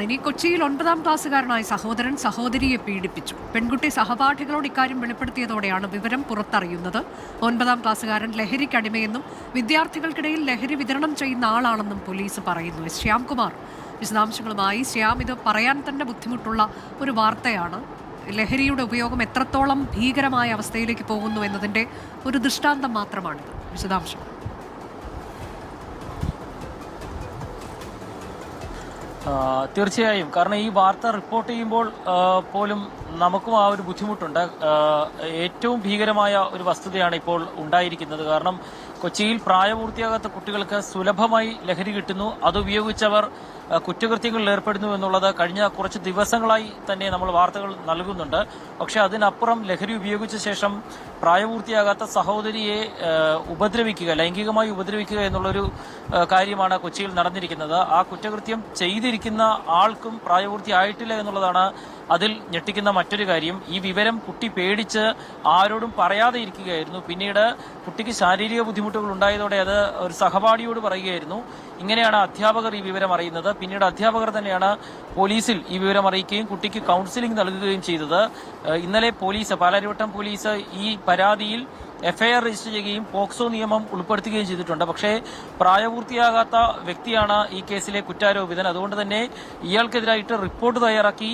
വാർത്തയിലേക്കാണ് ഇനി കൊച്ചിയിൽ ഒൻപതാം ക്ലാസ്സുകാരനായ സഹോദരൻ സഹോദരിയെ പീഡിപ്പിച്ചു. പെൺകുട്ടി സഹപാഠികളോട് ഇക്കാര്യം വെളിപ്പെടുത്തിയതോടെയാണ് വിവരം പുറത്തറിയുന്നത്. ഒൻപതാം ക്ലാസ്സുകാരൻ ലഹരിക്കടിമയെന്നും വിദ്യാർത്ഥികൾക്കിടയിൽ ലഹരി വിതരണം ചെയ്യുന്ന ആളാണെന്നും പോലീസ് പറയുന്നു. ശ്യാംകുമാർ വിശദാംശങ്ങളുമായി ശ്യാം ഇത് പറയാൻ തന്നെ ബുദ്ധിമുട്ടുള്ള ഒരു വാർത്തയാണ്. ലഹരിയുടെ ഉപയോഗം എത്രത്തോളം ഭീകരമായ അവസ്ഥയിലേക്ക് പോകുന്നു എന്നതിന്റെ ഒരു ദൃഷ്ടാന്തം മാത്രമാണിത്. വിശദാംശം തീർച്ചയായും. കാരണം ഈ വാർത്ത റിപ്പോർട്ട് ചെയ്യുമ്പോൾ പോലും നമുക്കും ആ ഒരു ബുദ്ധിമുട്ടുണ്ട്. ഏറ്റവും ഭീകരമായ ഒരു വസ്തുതയാണ് ഇപ്പോൾ ഉണ്ടായിരിക്കുന്നത്. കാരണം കൊച്ചിയിൽ പ്രായപൂർത്തിയാകാത്ത കുട്ടികൾക്ക് സുലഭമായി ലഹരി കിട്ടുന്നു. അതുപയോഗിച്ചവർ കുറ്റകൃത്യങ്ങളിൽ ഏർപ്പെടുന്നു എന്നുള്ളത് കഴിഞ്ഞ കുറച്ച് ദിവസങ്ങളായി തന്നെ നമ്മൾ വാർത്തകൾ നൽകുന്നുണ്ട്. പക്ഷേ അതിനപ്പുറം ലഹരി ഉപയോഗിച്ച ശേഷം പ്രായപൂർത്തിയാകാത്ത സഹോദരിയെ ഉപദ്രവിക്കുക ലൈംഗികമായി ഉപദ്രവിക്കുക എന്നുള്ളൊരു കാര്യമാണ് കൊച്ചിയിൽ നടന്നിരിക്കുന്നത്. ആ കുറ്റകൃത്യം ചെയ്തിരിക്കുന്ന ആൾക്കും പ്രായപൂർത്തിയായിട്ടില്ല എന്നുള്ളതാണ് അതിൽ ഞെട്ടിക്കുന്ന മറ്റൊരു കാര്യം ഈ വിവരം കുട്ടി പേടിച്ച് ആരോടും പറയാതെ ഇരിക്കുകയായിരുന്നു. പിന്നീട് കുട്ടിക്ക് ശാരീരിക ബുദ്ധിമുട്ടുകൾ ഉണ്ടായതോടെ അത് ഒരു സഹപാഠിയോട് പറയുകയായിരുന്നു. ഇങ്ങനെയാണ് അധ്യാപകർ ഈ വിവരം അറിയുന്നത്. പിന്നീട് അധ്യാപകർ തന്നെയാണ് പോലീസിൽ ഈ വിവരം അറിയിക്കുകയും കുട്ടിക്ക് കൗൺസിലിംഗ് നൽകുകയും ചെയ്തത്. ഇന്നലെ പോലീസ് പാലാരിവട്ടം പോലീസ് ഈ പരാതിയിൽ എഫ്ഐആർ രജിസ്റ്റർ ചെയ്യുകയും പോക്സോ നിയമം ഉൾപ്പെടുത്തുകയും ചെയ്തിട്ടുണ്ട്. പക്ഷേ പ്രായപൂർത്തിയാകാത്ത വ്യക്തിയാണ് ഈ കേസിലെ കുറ്റാരോപിതൻ. അതുകൊണ്ട് തന്നെ ഇയാൾക്കെതിരായിട്ട് റിപ്പോർട്ട് തയ്യാറാക്കി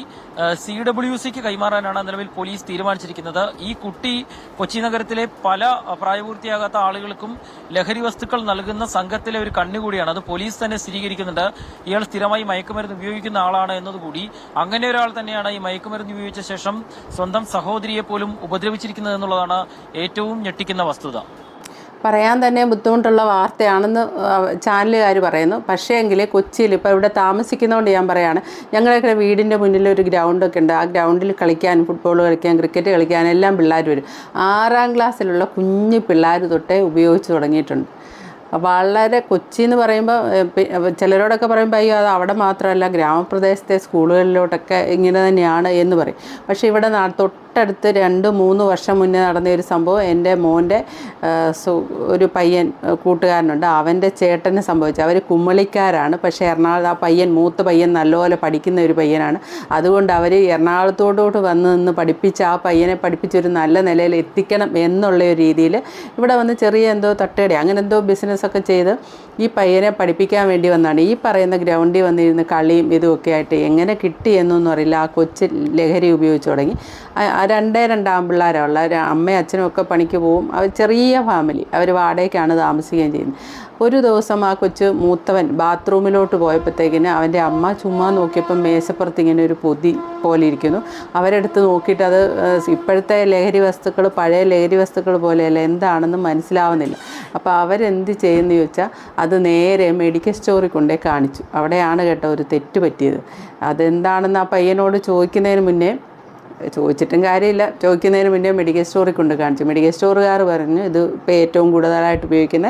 സി ഡബ്ല്യു സിക്ക് കൈമാറാനാണ് നിലവിൽ പോലീസ് തീരുമാനിച്ചിരിക്കുന്നത്. ഈ കുട്ടി കൊച്ചി നഗരത്തിലെ പല പ്രായപൂർത്തിയാകാത്ത ആളുകൾക്കും ലഹരി വസ്തുക്കൾ നൽകുന്ന സംഘത്തിലെ ഒരു കണ്ണുകൂടിയാണ്. അത് പോലീസ് തന്നെ സ്ഥിരീകരിക്കുന്നുണ്ട്. ഇയാൾ സ്ഥിരമായി മയക്കുമരുന്ന് ഉപയോഗിക്കുന്ന ആളാണ് എന്നതുകൂടി. അങ്ങനെ ഒരാൾ തന്നെയാണ് ഈ മയക്കുമരുന്ന് ഉപയോഗിച്ച ശേഷം സ്വന്തം സഹോദരിയെ പോലും ഉപദ്രവിച്ചിരിക്കുന്നത് എന്നുള്ളതാണ് ഏറ്റവും ഞെട്ടിക്കുന്ന വസ്തുത. പറയാൻ തന്നെ ബുദ്ധിമുട്ടുള്ള വാർത്തയാണെന്ന് ചാനലുകാർ പറയുന്നു. പക്ഷേ എങ്കിൽ കൊച്ചിയിൽ ഇപ്പോൾ ഇവിടെ താമസിക്കുന്നതുകൊണ്ട് ഞാൻ പറയാണ് ഞങ്ങളുടെ വീടിന്റെ മുന്നിൽ ഒരു ഗ്രൗണ്ടൊക്കെ ഉണ്ട്. ആ ഗ്രൗണ്ടിൽ കളിക്കാൻ ഫുട്ബോൾ കളിക്കാൻ ക്രിക്കറ്റ് കളിക്കാൻ എല്ലാം പിള്ളേർ വരും. ആറാം ക്ലാസ്സിലുള്ള കുഞ്ഞു പിള്ളേർ തൊട്ടേ ഉപയോഗിച്ച് തുടങ്ങിയിട്ടുണ്ട്. വളരെ കൊച്ചി എന്ന് പറയുമ്പോൾ ചിലരോടൊക്കെ പറയുമ്പോൾ അയ്യോ അത് അവിടെ മാത്രമല്ല ഗ്രാമപ്രദേശത്തെ സ്കൂളുകളിലോട്ടൊക്കെ ഇങ്ങനെ തന്നെയാണ് എന്ന് പറയും. പക്ഷേ ഇവിടെ നാ- തൊട്ടടുത്ത് രണ്ട് മൂന്ന് വർഷം മുന്നേ നടന്ന ഒരു സംഭവം എന്റെ മോന്റെ ഒരു പയ്യൻ കൂട്ടുകാരനുണ്ട്. അവന്റെ ചേട്ടന് സംഭവിച്ചു. അവർ കുമ്മളിക്കാരാണ്. പക്ഷേ എറണാകുളത്ത് ആ പയ്യൻ മൂത്ത പയ്യൻ നല്ലപോലെ പഠിക്കുന്ന ഒരു പയ്യനാണ്. അതുകൊണ്ട് അവർ എറണാകുളത്തോടോട്ട് വന്ന് നിന്ന് പഠിപ്പിച്ച് ആ പയ്യനെ പഠിപ്പിച്ചൊരു നല്ല നിലയിൽ എത്തിക്കണം എന്നുള്ള ഒരു രീതിയിൽ ഇവിടെ വന്ന് ചെറിയ എന്തോ തട്ടേടി അങ്ങനെ എന്തോ ബിസിനസ്സൊക്കെ ചെയ്ത് ഈ പയ്യനെ പഠിപ്പിക്കാൻ വേണ്ടി വന്നാണ്. ഈ പറയുന്ന ഗ്രൗണ്ടിൽ വന്നിരുന്ന് കളിയും ഇതുമൊക്കെ ആയിട്ട് എങ്ങനെ കിട്ടി എന്നൊന്നും അറിയില്ല. ആ കൊച്ച് ലഹരി ഉപയോഗിച്ച് തുടങ്ങി. ആ- രണ്ടേ രണ്ട് ആൺപിള്ളേരുള്ള അമ്മയും അച്ഛനും ഒക്കെ പണിക്ക് പോവും. അവർ ചെറിയ ഫാമിലി. അവർ വാടകയ്ക്കാണ് താമസിക്കുകയും ചെയ്യുന്നത്. ഒരു ദിവസം ആ കൊച്ച് മൂത്തവൻ ബാത്റൂമിലോട്ട് പോയപ്പോഴത്തേക്കിന് അവന്റെ അമ്മ ചുമ്മാ നോക്കിയപ്പം മേശപ്പുറത്ത് ഇങ്ങനെ ഒരു പൊതി പോലെ ഇരിക്കുന്നു. അവരെടുത്ത് നോക്കിയിട്ട് അത് ഇപ്പോഴത്തെ ലഹരി വസ്തുക്കൾ പഴയ ലഹരി വസ്തുക്കൾ പോലെയല്ല. എന്താണെന്ന് മനസ്സിലാവുന്നില്ല. അപ്പോൾ അവരെന്ത് ചെയ്യുന്നു ചോദിച്ചാൽ അത് നേരെ മെഡിക്കൽ സ്റ്റോറിൽ കൊണ്ടേ കാണിച്ചു. അവിടെയാണ് കേട്ടോ ഒരു തെറ്റ് പറ്റിയത്. അതെന്താണെന്ന് ആ പയ്യനോട് ചോദിക്കുന്നതിന് മുന്നേ ചോദിച്ചിട്ടും കാര്യമില്ല. ചോദിക്കുന്നതിന് മുന്നേ മെഡിക്കൽ സ്റ്റോറിൽ കൊണ്ട് കാണിച്ചു. മെഡിക്കൽ സ്റ്റോറുകാർ പറഞ്ഞു ഇത് ഇപ്പോൾ ഏറ്റവും കൂടുതലായിട്ട് ഉപയോഗിക്കുന്ന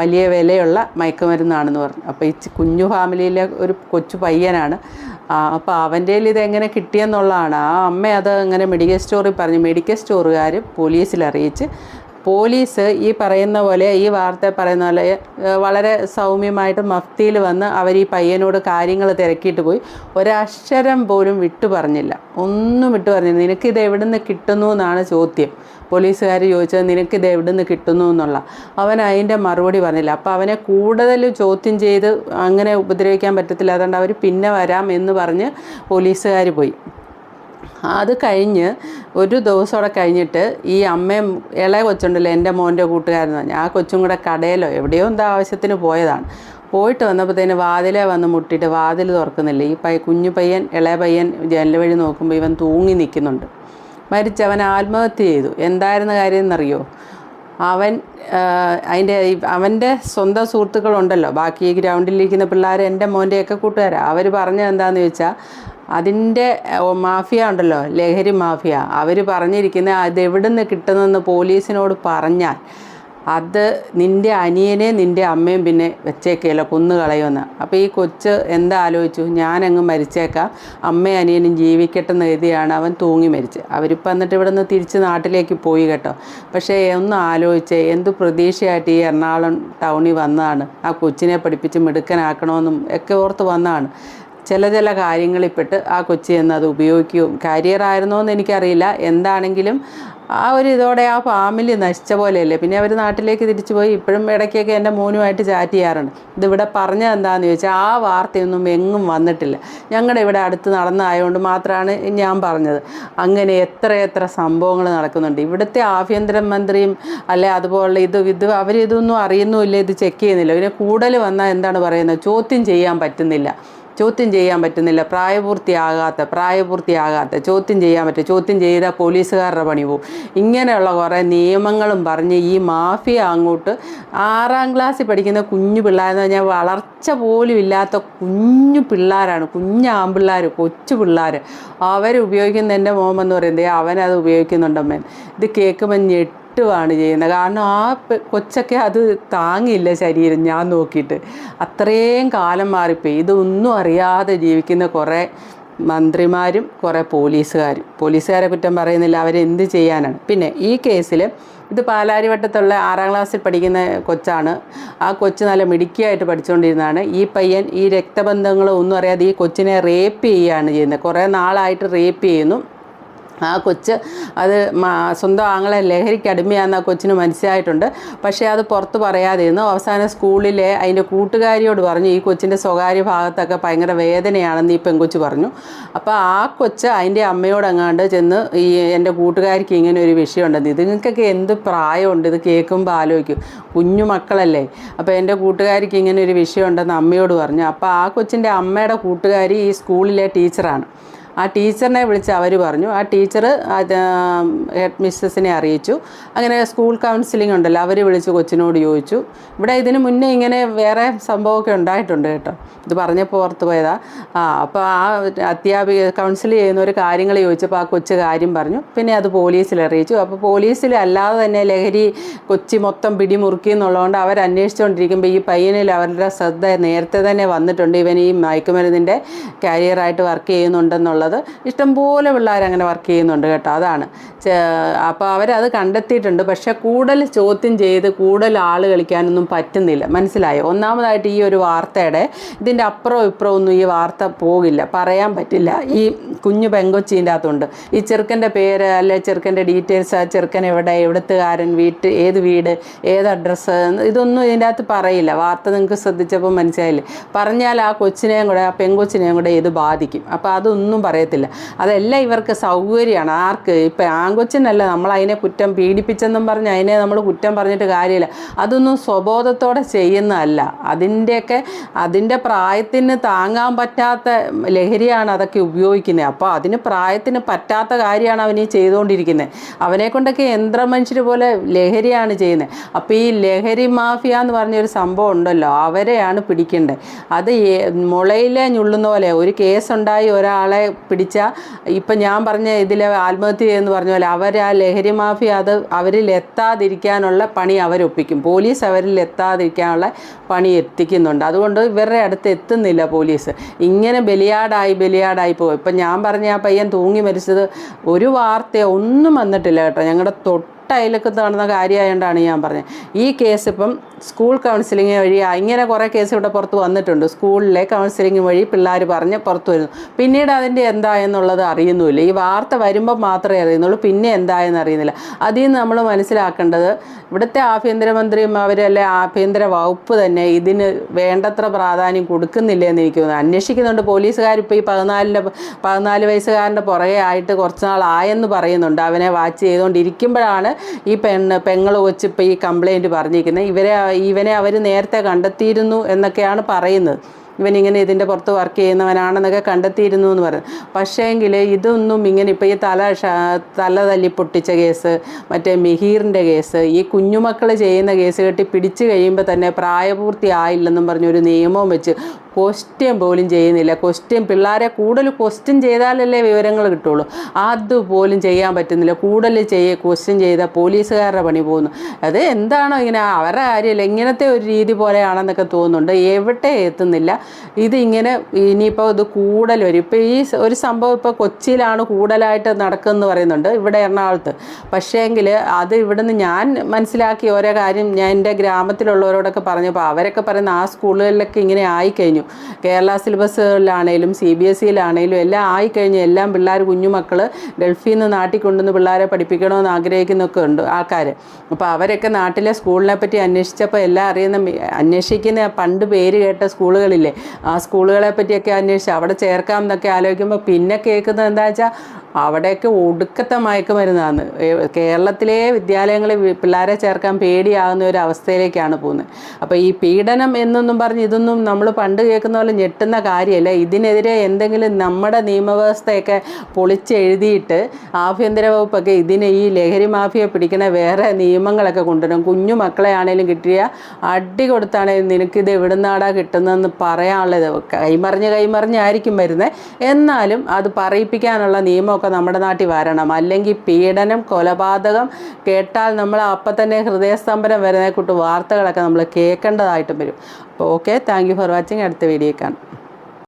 വലിയ വിലയുള്ള മയക്കുമരുന്നാണെന്ന് പറഞ്ഞു. അപ്പോൾ ഈ കുഞ്ഞു ഫാമിലിയിലെ ഒരു കൊച്ചു പയ്യനാണ്. അപ്പോൾ അവന്റെ ഇത് എങ്ങനെ കിട്ടിയെന്നുള്ളതാണ്. ആ അമ്മ അത് അങ്ങനെ മെഡിക്കൽ സ്റ്റോറിൽ പറഞ്ഞു. മെഡിക്കൽ സ്റ്റോറുകാർ പോലീസിൽ അറിയിച്ച് പോലീസ് ഈ പറയുന്ന പോലെ ഈ വാർത്ത പറയുന്ന പോലെ വളരെ സൗമ്യമായിട്ട് മഫ്തിയിൽ വന്ന് അവർ ഈ പയ്യനോട് കാര്യങ്ങൾ തിരക്കിയിട്ട് പോയി. ഒരക്ഷരം പോലും വിട്ടു പറഞ്ഞില്ല. ഒന്നും വിട്ടു പറഞ്ഞില്ല. നിനക്കിത് എവിടെ നിന്ന് കിട്ടുന്നു എന്നാണ് ചോദ്യം. പോലീസുകാർ ചോദിച്ചത് നിനക്കിത് എവിടെ നിന്ന് കിട്ടുന്നു എന്നുള്ള. അവൻ അതിന്റെ മറുപടി പറഞ്ഞില്ല. അപ്പോൾ അവനെ കൂടുതൽ ചോദ്യം ചെയ്ത് അങ്ങനെ ഉപദ്രവിക്കാൻ പറ്റത്തില്ല. അതുകൊണ്ട് അവർ പിന്നെ വരാം എന്ന് പറഞ്ഞ് പോലീസുകാർ പോയി. അത് കഴിഞ്ഞ് ഒരു ദിവസം കൂടെ കഴിഞ്ഞിട്ട് ഈ അമ്മയും ഇളയ കൊച്ചുണ്ടല്ലോ എന്റെ മോന്റെ കൂട്ടുകാരൻ ആ കൊച്ചും കൂടെ കടയിലോ എവിടെയോ എന്താ ആവശ്യത്തിന് പോയതാണ്. പോയിട്ട് വന്നപ്പോഴത്തേന് വാതിലെ വന്ന് മുട്ടിയിട്ട് വാതിൽ തുറക്കുന്നില്ല. ഈ പയ്യ കുഞ്ഞു പയ്യൻ ഇളയ പയ്യൻ ജനൽ വഴി നോക്കുമ്പോൾ ഇവൻ തൂങ്ങി നിൽക്കുന്നുണ്ട്. മരിച്ചവൻ ആത്മഹത്യ ചെയ്തു. എന്തായിരുന്നു കാര്യം എന്നറിയോ? അവൻ അതിന്റെ അവന്റെ സ്വന്തം സുഹൃത്തുക്കളുണ്ടല്ലോ. ബാക്കി ഗ്രൗണ്ടിലിരിക്കുന്ന പിള്ളേർ എന്റെ മോന്റെയൊക്കെ കൂട്ടുകാരാണ് അവർ പറഞ്ഞത് എന്താണെന്ന് ചോദിച്ചാൽ അതിന്റെ മാഫിയ ഉണ്ടല്ലോ ലഹരി മാഫിയ. അവർ പറഞ്ഞിരിക്കുന്ന അതെവിടെ നിന്ന് കിട്ടുന്നെന്ന് പോലീസിനോട് പറഞ്ഞാൽ അത് നിന്റെ അനിയനെ നിന്റെ അമ്മയും പിന്നെ വെച്ചേക്കല്ലോ കൊന്നു കളയുമെന്ന് അപ്പോൾ ഈ കൊച്ച് എന്താ ആലോചിച്ചു? ഞാനങ്ങ് മരിച്ചേക്കാം. അമ്മയും അനിയനും ജീവിക്കട്ടെന്ന് എഴുതിയാണ് അവൻ തൂങ്ങി മരിച്ച് അവരിപ്പോൾ എന്നിട്ട് ഇവിടെ നിന്ന് തിരിച്ച് നാട്ടിലേക്ക് പോയി കേട്ടോ. പക്ഷേ ഒന്ന് ആലോചിച്ചേ എന്ത് പ്രതീക്ഷയായിട്ട് ഈ എറണാകുളം ടൗണിൽ വന്നതാണ്? ആ കൊച്ചിനെ പഠിപ്പിച്ച് മിടുക്കനാക്കണമെന്നും ഒക്കെ ഓർത്ത് വന്നതാണ്. ചില ചില കാര്യങ്ങളിൽപ്പെട്ട് ആ കൊച്ചി എന്ന് അത് ഉപയോഗിക്കുകയും കരിയർ ആയിരുന്നോ എന്ന് എനിക്കറിയില്ല. എന്താണെങ്കിലും ആ ഒരു ഇതോടെ ആ ഫാമിലി നശിച്ച പോലെയല്ലേ. പിന്നെ അവർ നാട്ടിലേക്ക് തിരിച്ചു പോയി ഇപ്പോഴും ഇടയ്ക്കൊക്കെ എന്റെ മോനുമായിട്ട് ചാറ്റ് ചെയ്യാറുണ്ട്. ഇതിവിടെ പറഞ്ഞത് എന്താണെന്ന് ചോദിച്ചാൽ ആ വാർത്തയൊന്നും എങ്ങും വന്നിട്ടില്ല. ഞങ്ങളുടെ ഇവിടെ അടുത്ത് നടന്നതായതുകൊണ്ട് മാത്രമാണ് ഞാൻ പറഞ്ഞത്. അങ്ങനെ എത്ര എത്ര സംഭവങ്ങൾ നടക്കുന്നുണ്ട്. ഇവിടുത്തെ ആഭ്യന്തരമന്ത്രിയും അല്ലെ അതുപോലെ ഇത് ഇത് അവരിതൊന്നും അറിയുന്നുമില്ല ഇത് ചെക്ക് ചെയ്യുന്നില്ല. പിന്നെ കൂടുതൽ വന്നാൽ എന്താണ് പറയുന്നത്? ചോദ്യം ചെയ്യാൻ പറ്റുന്നില്ല. ചോദ്യം ചെയ്യാൻ പറ്റുന്നില്ല. പ്രായപൂർത്തിയാകാത്ത പ്രായപൂർത്തിയാകാത്ത ചോദ്യം ചെയ്യാൻ പറ്റും. ചോദ്യം ചെയ്താൽ പോലീസുകാരുടെ പണി പോവും. ഇങ്ങനെയുള്ള കുറേ നിയമങ്ങളും പറഞ്ഞ് ഈ മാഫിയ അങ്ങോട്ട് ആറാം ക്ലാസ്സിൽ പഠിക്കുന്ന കുഞ്ഞു പിള്ളേരെന്ന് പറഞ്ഞാൽ വളർച്ച പോലും ഇല്ലാത്ത കുഞ്ഞു പിള്ളേരാണ്. കുഞ്ഞു ആൺപിള്ളേർ കൊച്ചു പിള്ളേർ. അവരുപയോഗിക്കുന്ന എന്റെ മോമെന്ന് പറയുന്നത് അവനത് ഉപയോഗിക്കുന്നുണ്ടമ്മേൻ ഇത് കേൾക്കുമ്പോൾ ഞെട്ടി കിട്ടുകയാണ് ചെയ്യുന്നത്. കാരണം ആ കൊച്ചൊക്കെ അത് താങ്ങിയില്ല ശരീരം ഞാൻ നോക്കിയിട്ട്. അത്രയും കാലം മാറിപ്പോയി. ഇതൊന്നും അറിയാതെ ജീവിക്കുന്ന കുറേ മന്ത്രിമാരും കുറേ പോലീസുകാരും. പോലീസുകാരെ കുറ്റം പറയുന്നില്ല. അവരെന്ത് ചെയ്യാനാണ്? പിന്നെ ഈ കേസിൽ ഇത് പാലാരിവട്ടത്തുള്ള ആറാം ക്ലാസ്സിൽ പഠിക്കുന്ന കൊച്ചാണ്. ആ കൊച്ച് നല്ല മിടുക്കിയായിട്ട് പഠിച്ചുകൊണ്ടിരുന്നതാണ് ഈ പയ്യൻ ഈ രക്തബന്ധങ്ങളോ ഒന്നും അറിയാതെ ഈ കൊച്ചിനെ റേപ്പ് ചെയ്യുകയാണ് ചെയ്യുന്നത്. കുറേ നാളായിട്ട് റേപ്പ് ചെയ്യുന്നു. ആ കൊച്ച് അത് സ്വന്തം ആങ്ങളെ ലഹരിക്ക് അടിമയാണെന്ന് ആ കൊച്ചിന് മനസ്സിലായിട്ടുണ്ട്. പക്ഷേ അത് പുറത്ത് പറയാതിരുന്നു. അവസാനം സ്കൂളിലെ അതിന്റെ കൂട്ടുകാരിയോട് പറഞ്ഞു ഈ കൊച്ചിന്റെ സ്വകാര്യ ഭാഗത്തൊക്കെ ഭയങ്കര വേദനയാണെന്ന് ഈ പെങ്കൊച്ച് പറഞ്ഞു. അപ്പോൾ ആ കൊച്ച് അതിന്റെ അമ്മയോട് അങ്ങാണ്ട് ചെന്ന് ഈ എന്റെ കൂട്ടുകാരിക്ക് ഇങ്ങനെ ഒരു വിഷയമുണ്ടെന്ന് ഇതുങ്ങൾക്കൊക്കെ എന്ത് പ്രായമുണ്ട്? ഇത് കേൾക്കുമ്പോൾ ആലോചിക്കും. കുഞ്ഞു മക്കളല്ലേ. അപ്പോൾ എന്റെ കൂട്ടുകാരിക്ക് ഇങ്ങനെ ഒരു വിഷയമുണ്ടെന്ന് അമ്മയോട് പറഞ്ഞു. അപ്പോൾ ആ കൊച്ചിന്റെ അമ്മയുടെ കൂട്ടുകാരി ഈ സ്കൂളിലെ ടീച്ചറാണ്. ആ ടീച്ചറിനെ വിളിച്ച് അവർ പറഞ്ഞു. ആ ടീച്ചർ ഹെഡ് മിസ്സസിനെ അറിയിച്ചു. അങ്ങനെ സ്കൂൾ കൗൺസിലിംഗ് ഉണ്ടല്ലോ അവർ വിളിച്ച് കൊച്ചിനോട് ചോദിച്ചു. ഇവിടെ ഇതിന് മുന്നേ ഇങ്ങനെ വേറെ സംഭവമൊക്കെ ഉണ്ടായിട്ടുണ്ട് കേട്ടോ. ഇത് പറഞ്ഞപ്പോൾ ഓർത്ത് പോയതാ. ആ അപ്പോൾ ആ അധ്യാപിക കൗൺസിൽ ചെയ്യുന്ന ഒരു കാര്യങ്ങൾ ചോദിച്ചപ്പോൾ ആ കൊച്ചു കാര്യം പറഞ്ഞു. പിന്നെ അത് പോലീസിൽ അറിയിച്ചു. അപ്പോൾ പോലീസിൽ അല്ലാതെ തന്നെ ലഹരി കൊച്ചി മൊത്തം പിടിമുറുക്കി എന്നുള്ളതുകൊണ്ട് അവർ അന്വേഷിച്ചുകൊണ്ടിരിക്കുമ്പോൾ ഈ പയ്യനിൽ അവരുടെ ശ്രദ്ധ നേരത്തെ തന്നെ വന്നിട്ടുണ്ട്. ഇവൻ ഈ മയക്കുമരുന്നിന്റെ കാരിയറായിട്ട് വർക്ക് ചെയ്യുന്നുണ്ടെന്നുള്ളത് ഇഷ്ടംപോലെ പിള്ളേർ അങ്ങനെ വർക്ക് ചെയ്യുന്നുണ്ട് കേട്ടോ അതാണ്. അപ്പോൾ അവരത് കണ്ടെത്തിയിട്ടുണ്ട്. പക്ഷേ കൂടുതൽ ചോദ്യം ചെയ്ത് കൂടുതൽ ആൾ കളിക്കാനൊന്നും പറ്റുന്നില്ല. മനസ്സിലായോ? ഒന്നാമതായിട്ട് ഈ ഒരു വാർത്തയുടെ ഇതിന്റെ അപ്പുറവും ഇപ്പുറവും ഒന്നും ഈ വാർത്ത പോകില്ല. പറയാൻ പറ്റില്ല. ഈ കുഞ്ഞു പെങ്കൊച്ചീന്റെ അകത്തുണ്ട്. ഈ ചെറുക്കന്റെ പേര് അല്ലെ ചെറുക്കന്റെ ഡീറ്റെയിൽസ് ആ ചെറുക്കൻ എവിടെ എവിടുത്തുകാരൻ വീട്ട് ഏത് വീട് ഏത് അഡ്രസ്സ് ഇതൊന്നും ഇതിന്റെ അകത്ത് പറയില്ല. വാർത്ത നിങ്ങൾക്ക് ശ്രദ്ധിച്ചപ്പോൾ മനസ്സിലായില്ലേ? പറഞ്ഞാൽ ആ കൊച്ചിനെയും കൂടെ ആ പെങ്കൊച്ചിനെയും കൂടെ ഇത് ബാധിക്കും. അപ്പോൾ അതൊന്നും പറയത്തില്ല. അതെല്ലാം ഇവർക്ക് സൗകര്യമാണ്. ആർക്ക്? ഇപ്പം ആങ്കൊച്ചിനല്ല നമ്മൾ അതിനെ കുറ്റം പീഡിപ്പിച്ചെന്നും പറഞ്ഞ് അതിനെ നമ്മൾ കുറ്റം പറഞ്ഞിട്ട് കാര്യമില്ല. അതൊന്നും സ്വബോധത്തോടെ ചെയ്യുന്നതല്ല. അതിന്റെയൊക്കെ അതിന്റെ പ്രായത്തിന് താങ്ങാൻ പറ്റാത്ത ലഹരിയാണ് അതൊക്കെ ഉപയോഗിക്കുന്നത്. അപ്പോൾ അതിന് പ്രായത്തിന് പറ്റാത്ത കാര്യമാണ് അവൻ ചെയ്തുകൊണ്ടിരിക്കുന്നത്. അവനെ കൊണ്ടൊക്കെ യന്ത്ര മനുഷ്യർ പോലെ ലഹരിയാണ് ചെയ്യുന്നത്. അപ്പോൾ ഈ ലഹരി മാഫിയ എന്ന് പറഞ്ഞൊരു സംഭവം ഉണ്ടല്ലോ. അവരെയാണ് പിടിക്കേണ്ടത്. അത് മുളയിലെ ഞുള്ളുന്ന പോലെ ഒരു കേസുണ്ടായി ഒരാളെ പിടിച്ചാൽ ഇപ്പം ഞാൻ പറഞ്ഞ ഇതിൽ ആത്മഹത്യ എന്ന് പറഞ്ഞ പോലെ അവർ ആ ലഹരി മാഫിയ അത് അവരിൽ എത്താതിരിക്കാനുള്ള പണി അവരൊപ്പിക്കും. പോലീസ് അവരിൽ എത്താതിരിക്കാനുള്ള പണി എത്തിക്കുന്നുണ്ട്. അതുകൊണ്ട് ഇവരുടെ അടുത്ത് എത്തുന്നില്ല പോലീസ്. ഇങ്ങനെ ബലിയാടായി ബലിയാടായി പോകും. ഇപ്പം ഞാൻ പറഞ്ഞ ആ പയ്യൻ തൂങ്ങി മരിച്ചത് ഒരു വാർത്തയോ ഒന്നും വന്നിട്ടില്ല കേട്ടോ. ഞങ്ങളുടെ തൊട്ട് അയലക്കത്ത് നടന്ന കാര്യമായതുകൊണ്ടാണ് ഞാൻ പറഞ്ഞത് ഈ കേസ് ഇപ്പം സ്കൂൾ കൗൺസിലിംഗ് വഴി ഇങ്ങനെ കുറേ കേസ് ഇവിടെ പുറത്ത് വന്നിട്ടുണ്ട്. സ്കൂളിലെ കൗൺസിലിംഗ് വഴി പിള്ളേർ പറഞ്ഞ് പുറത്ത് വരുന്നു. പിന്നീട് അതിന്റെ എന്തായെന്നുള്ളത് അറിയുന്നുമില്ല. ഈ വാർത്ത വരുമ്പോൾ മാത്രമേ അറിയുന്നുള്ളൂ. പിന്നെ എന്തായെന്ന് അറിയുന്നില്ല. അതിൽ നിന്ന് നമ്മൾ മനസ്സിലാക്കേണ്ടത് ഇവിടുത്തെ ആഭ്യന്തരമന്ത്രിയും അവരല്ലെ ആഭ്യന്തര വകുപ്പ് തന്നെ ഇതിന് വേണ്ടത്ര പ്രാധാന്യം കൊടുക്കുന്നില്ല എന്ന് എനിക്ക് തോന്നുന്നു. അന്വേഷിക്കുന്നുണ്ട്. പോലീസുകാർ ഇപ്പോൾ ഈ പതിനാലിന്റെ പതിനാല് വയസ്സുകാരന്റെ പുറകെ ആയിട്ട് കുറച്ച് നാളായെന്ന് പറയുന്നുണ്ട്. അവനെ വാച്ച് ചെയ്തുകൊണ്ടിരിക്കുമ്പോഴാണ് ഈ പെണ്ണ് പെങ്ങൾ വെച്ചിപ്പോൾ ഈ കംപ്ലൈന്റ് പറഞ്ഞിരിക്കുന്നത് ഇവരെ ഇവനെ അവർ നേരത്തെ കണ്ടെത്തിയിരുന്നു എന്നൊക്കെയാണ് പറയുന്നത്. ഇവനിങ്ങനെ ഇതിന്റെ പുറത്ത് വർക്ക് ചെയ്യുന്നവനാണെന്നൊക്കെ കണ്ടെത്തിയിരുന്നു എന്ന് പറഞ്ഞു. പക്ഷേങ്കിൽ ഇതൊന്നും ഇങ്ങനെ ഇപ്പോൾ ഈ തല തല തല്ലി പൊട്ടിച്ച കേസ് മറ്റേ മിഹീറിന്റെ കേസ് ഈ കുഞ്ഞുമക്കൾ ചെയ്യുന്ന കേസ് കെട്ടി പിടിച്ചു കഴിയുമ്പോൾ തന്നെ പ്രായപൂർത്തിയായില്ലെന്നും പറഞ്ഞൊരു നിയമവും വെച്ച് ക്വസ്റ്റ്യൻ പോലും ചെയ്യുന്നില്ല. ക്വസ്റ്റ്യൻ പിള്ളേരെ കൂടുതൽ ക്വസ്റ്റ്യൻ ചെയ്താലല്ലേ വിവരങ്ങൾ കിട്ടുള്ളൂ. അതുപോലും ചെയ്യാൻ പറ്റുന്നില്ല. കൂടുതൽ ചെയ്യ ക്വസ്റ്റ്യൻ ചെയ്ത പോലീസുകാരുടെ പണി പോകുന്നു. അത് എന്താണോ ഇങ്ങനെ അവരുടെ കാര്യമില്ല. ഇങ്ങനത്തെ ഒരു രീതി പോലെയാണെന്നൊക്കെ തോന്നുന്നുണ്ട്. എവിടെ എത്തുന്നില്ല. ഇതിങ്ങനെ ഇനിയിപ്പോൾ ഇത് കൂടൽ വരും. ഇപ്പോൾ ഈ ഒരു സംഭവം ഇപ്പോൾ കൊച്ചിയിലാണ് കൂടുതലായിട്ട് നടക്കുമെന്ന് പറയുന്നുണ്ട് ഇവിടെ എറണാകുളത്ത്. പക്ഷേങ്കിൽ അത് ഇവിടുന്ന് ഞാൻ മനസ്സിലാക്കി ഓരോ കാര്യം ഞാൻ എന്റെ ഗ്രാമത്തിലുള്ളവരോടൊക്കെ പറഞ്ഞപ്പോൾ അവരൊക്കെ പറയുന്ന ആ സ്കൂളുകളിലൊക്കെ ഇങ്ങനെ ആയിക്കഴിഞ്ഞു. കേരള സിലബസുകളിലാണേലും സി ബി എസ് സിയിലാണേലും എല്ലാം ആയിക്കഴിഞ്ഞു എല്ലാം പിള്ളേർ കുഞ്ഞുമക്കൾ ഗൾഫിൽ നിന്ന് നാട്ടിൽ കൊണ്ടുവന്ന് പിള്ളേരെ പഠിപ്പിക്കണമെന്ന് ആഗ്രഹിക്കുന്നൊക്കെ ഉണ്ട് ആൾക്കാർ അപ്പോൾ അവരൊക്കെ നാട്ടിലെ സ്കൂളിനെ പറ്റി അന്വേഷിച്ചപ്പോൾ എല്ലാം അറിയുന്ന അന്വേഷിക്കുന്ന പണ്ട് പേര് കേട്ട സ്കൂളുകളില്ലേ ആ സ്കൂളുകളെ പറ്റിയൊക്കെ അന്വേഷിച്ച് അവിടെ ചേർക്കാം എന്നൊക്കെ ആലോചിക്കുമ്പോൾ പിന്നെ കേൾക്കുന്നത് എന്താ വെച്ചാൽ അവിടെയൊക്കെ ഒടുക്കത്തെ മയക്കുമരുന്നാണ് മരുന്നാണ് കേരളത്തിലെ വിദ്യാലയങ്ങളിൽ പിള്ളേരെ ചേർക്കാൻ പേടിയാകുന്ന ഒരു അവസ്ഥയിലേക്കാണ് പോകുന്നത്. അപ്പോൾ ഈ പീഡനം എന്നൊന്നും പറഞ്ഞ് ഇതൊന്നും നമ്മൾ പണ്ട് കേൾക്കുന്ന പോലെ ഞെട്ടുന്ന കാര്യമല്ല ഇതിനെതിരെ എന്തെങ്കിലും നമ്മുടെ നിയമവ്യവസ്ഥയൊക്കെ പൊളിച്ചെഴുതിയിട്ട് ആഭ്യന്തര വകുപ്പൊക്കെ ഇതിനെ ഈ ലഹരി മാഫിയെ പിടിക്കുന്ന വേറെ നിയമങ്ങളൊക്കെ കൊണ്ടുവരും കുഞ്ഞു മക്കളെ ആണെങ്കിലും കിട്ടിയ അടി കൊടുത്താണെങ്കിലും നിനക്കിത് എവിടുന്നാടാ കിട്ടുന്നതെന്ന് പറയാനുള്ളത് കൈമറിഞ്ഞ് കൈമറിഞ്ഞായിരിക്കും വരുന്നത് എന്നാലും അത് പറയിപ്പിക്കാനുള്ള നിയമമൊക്കെ നമ്മുടെ നാട്ടിൽ വരണം. അല്ലെങ്കിൽ പീഡനം കൊലപാതകം കേട്ടാൽ നമ്മൾ അപ്പം തന്നെ ഹൃദയസ്തംഭനം വരുന്ന കൂട്ട് വാർത്തകളൊക്കെ നമ്മൾ കേൾക്കേണ്ടതായിട്ടും വരും. അപ്പോൾ ഓക്കെ താങ്ക് ഫോർ വാച്ചിങ്. അടുത്ത വീഡിയോ കാണാം.